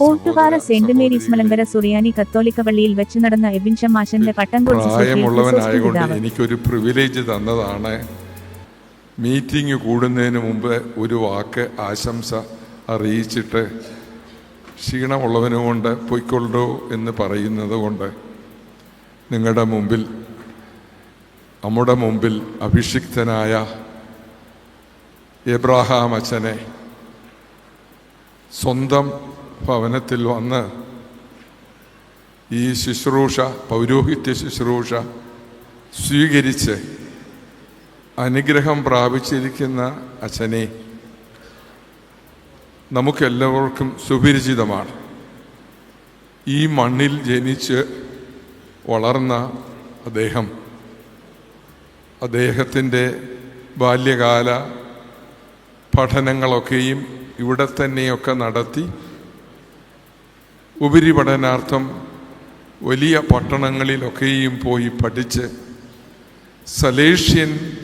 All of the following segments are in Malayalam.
ഓട്ടുപാറ സെന്റ് മേരീസ് മലങ്കര സുറിയാനി കത്തോലിക്ക പള്ളിയിൽ വെച്ച് നടന്ന എബിൻ ഷമാശന്റെ പ്രായമുള്ളവനായകൊണ്ട് എനിക്കൊരു പ്രിവിലേജ് തന്നതാണ് മീറ്റിംഗ് കൂടുന്നതിന് മുമ്പ് ഒരു വാക്ക് ആശംസ അറിയിച്ചിട്ട് ക്ഷീണമുള്ളവനുകൊണ്ട് പൊയ്ക്കൊള്ളൂ എന്ന് പറയുന്നത് കൊണ്ട് നിങ്ങളുടെ മുമ്പിൽ നമ്മുടെ മുമ്പിൽ അഭിഷിക്തനായ എബ്രാഹാം അച്ഛനെ സ്വന്തം ഭവനത്തിൽ വന്ന് ഈ ശുശ്രൂഷ പൗരോഹിത്യ ശുശ്രൂഷ സ്വീകരിച്ച് അനുഗ്രഹം പ്രാപിച്ചിരിക്കുന്ന അച്ഛനെ നമുക്കെല്ലാവർക്കും സുപരിചിതമാണ്. ഈ മണ്ണിൽ ജനിച്ച് വളർന്ന അദ്ദേഹം അദ്ദേഹത്തിന്റെ ബാല്യകാല പഠനങ്ങളൊക്കെയും ഇവിടെ തന്നെയൊക്കെ നടത്തി ഉപരിപഠനാർത്ഥം വലിയ പട്ടണങ്ങളിലൊക്കെയും പോയി പഠിച്ച് സലേഷ്യൻ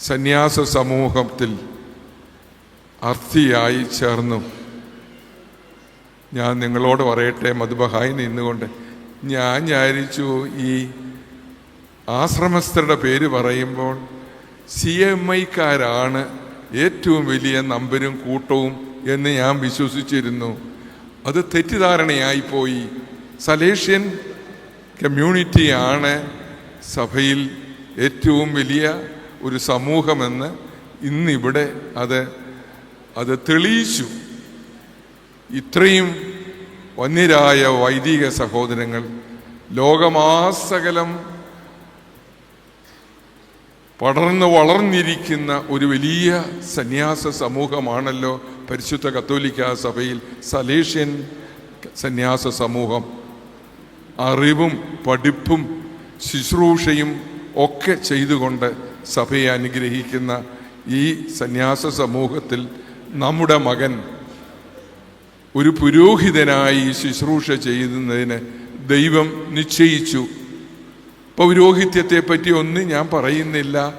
സന്യാസ സമൂഹത്തിൽ അർത്ഥിയായി ചേർന്നു. ഞാൻ നിങ്ങളോട് പറയട്ടെ മധുബഹായി നിന്നുകൊണ്ട്. ഞാൻ വിചാരിച്ചു ഈ ആശ്രമസ്ഥരുടെ പേര് പറയുമ്പോൾ സി എം ഐക്കാരാണ് ഏറ്റവും വലിയ നമ്പരും കൂട്ടവും എന്ന് ഞാൻ വിശ്വസിച്ചിരുന്നു. അത് തെറ്റിദ്ധാരണയായി പോയി. സലേഷ്യൻ കമ്മ്യൂണിറ്റിയാണ് സഭയിൽ ഏറ്റവും വലിയ ഒരു സമൂഹമെന്ന് ഇന്നിവിടെ അത് അത് തെളിയിച്ചു. ഇത്രയും വന്യരായ വൈദിക സഹോദരങ്ങൾ ലോകമാസകലം പടർന്ന് വളർന്നിരിക്കുന്ന ഒരു വലിയ സന്യാസ സമൂഹമാണല്ലോ പരിശുദ്ധ കത്തോലിക്ക സഭയിൽ സലേഷ്യൻ സന്യാസ സമൂഹം അറിവും പഠിപ്പും ശുശ്രൂഷയും ഒക്കെ ചെയ്തുകൊണ്ട് സഭയെ അനുഗ്രഹിക്കുന്ന ഈ സന്യാസ സമൂഹത്തിൽ നമ്മുടെ മകൻ ഒരു പുരോഹിതനായി ശുശ്രൂഷ ചെയ്യുന്നതിന് ദൈവം നിശ്ചയിച്ചു. പൗരോഹിത്യത്തെ പറ്റി ഒന്നും ഞാൻ പറയുന്നില്ല.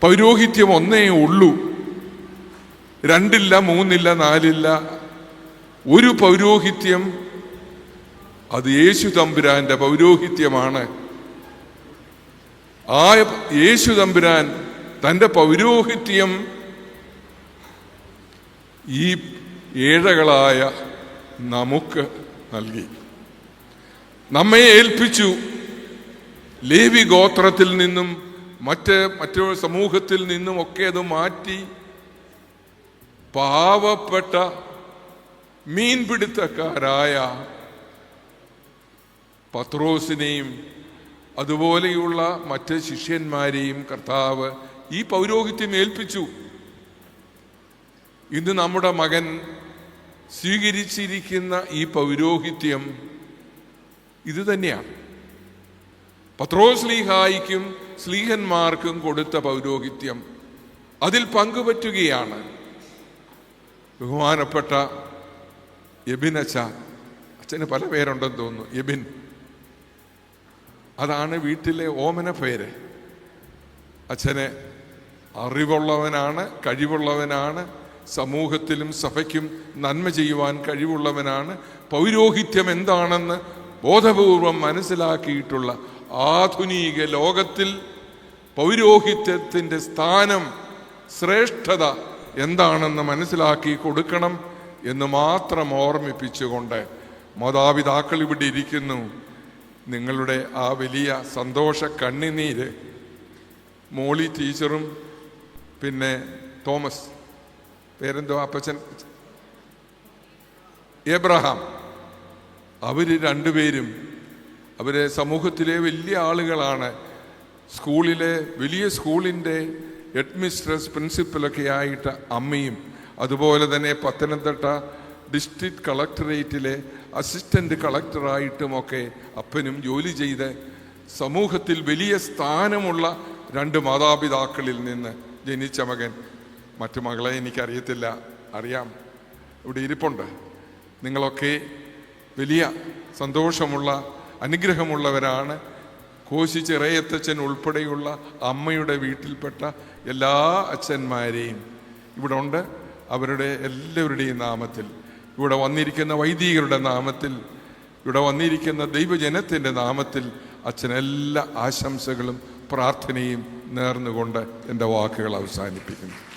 പൗരോഹിത്യം ഒന്നേ ഉള്ളൂ. രണ്ടില്ല മൂന്നില്ല നാലില്ല. ഒരു പൗരോഹിത്യം അത് യേശു തമ്പുരാന്റെ പൗരോഹിത്യമാണ്. ആ യേശു തമ്പുരാൻ തന്റെ പൗരോഹിത്യം ഈ ഏഴകളായ നമുക്ക് നൽകി. നമ്മെ ഏൽപ്പിച്ചു. ലേവി ഗോത്രത്തിൽ നിന്നും മറ്റ് മറ്റു സമൂഹത്തിൽ നിന്നും ഒക്കെ അത് മാറ്റി. പാവപ്പെട്ട മീൻപിടുത്തക്കാരായ പത്രോസിനെയും അതുപോലെയുള്ള മറ്റ് ശിഷ്യന്മാരെയും കർത്താവ് ഈ പൗരോഹിത്യം ഏൽപ്പിച്ചു. ഇന്ന് നമ്മുടെ മകൻ സ്വീകരിച്ചിരിക്കുന്ന ഈ പൗരോഹിത്യം ഇത് തന്നെയാണ് പത്രോ സ്ലീഹായിക്കും സ്ലീഹന്മാർക്കും കൊടുത്ത പൗരോഹിത്യം അതിൽ പങ്കുപറ്റുകയാണ്. ബഹുമാനപ്പെട്ട എബിൻ അച്ഛ. അച്ഛന് പല പേരുണ്ടെന്ന് തോന്നുന്നു എബിൻ. അതാണ് വീട്ടിലെ ഓമന പേര്. അച്ഛന് അറിവുള്ളവനാണ് കഴിവുള്ളവനാണ് സമൂഹത്തിലും സഭയ്ക്കും നന്മ ചെയ്യുവാൻ കഴിവുള്ളവനാണ്. പൗരോഹിത്യം എന്താണെന്ന് ബോധപൂർവം മനസ്സിലാക്കിയിട്ടുള്ള ആധുനിക ലോകത്തിൽ പൗരോഹിത്യത്തിന്റെ സ്ഥാനം ശ്രേഷ്ഠത എന്താണെന്ന് മനസ്സിലാക്കി കൊടുക്കണം എന്ന് മാത്രം ഓർമ്മിപ്പിച്ചുകൊണ്ട് മാതാപിതാക്കൾ ഇവിടെ ഇരിക്കുന്നു. നിങ്ങളുടെ ആ വലിയ സന്തോഷ കണ്ണിനീര് മോളി ടീച്ചറും പിന്നെ തോമസ് പേരെന്തോ അപ്പച്ചൻ? ഏബ്രഹാം. അവർ രണ്ടുപേരും അവരെ സമൂഹത്തിലെ വലിയ ആളുകളാണ്. സ്കൂളിലെ വലിയ സ്കൂളിന്റെ ഹെഡ്മിസ്ട്രസ് പ്രിൻസിപ്പലൊക്കെ ആയിട്ട് അമ്മയും അതുപോലെ തന്നെ പത്തനംതിട്ട ഡിസ്ട്രിക്ട് കളക്ടറേറ്റിലെ അസിസ്റ്റന്റ് കളക്ടറായിട്ടുമൊക്കെ അപ്പനും ജോലി ചെയ്ത് സമൂഹത്തിൽ വലിയ സ്ഥാനമുള്ള രണ്ട് മാതാപിതാക്കളിൽ നിന്ന് ജനിച്ച മകൻ. മറ്റു മകളെ എനിക്കറിയത്തില്ല. അറിയാം. ഇവിടെ ഇരിപ്പുണ്ട്. നിങ്ങളൊക്കെ വലിയ സന്തോഷമുള്ള അനുഗ്രഹമുള്ളവരാണ്. കോശി ചിറയത്തച്ഛൻ ഉൾപ്പെടെയുള്ള അമ്മയുടെ വീട്ടിൽപ്പെട്ട എല്ലാ അച്ഛന്മാരെയും ഇവിടെ ഉണ്ട് അവരുടെ എല്ലാവരുടെയും നാമത്തിൽ. ഇവിടെ വന്നിരിക്കുന്ന വൈദികരുടെ നാമത്തിൽ. ഇവിടെ വന്നിരിക്കുന്ന ദൈവജനത്തിന്റെ നാമത്തിൽ അച്ഛൻ എല്ലാ ആശംസകളും പ്രാർത്ഥനയും നേർന്നുകൊണ്ട് എന്റെ വാക്കുകൾ അവസാനിപ്പിക്കുന്നു.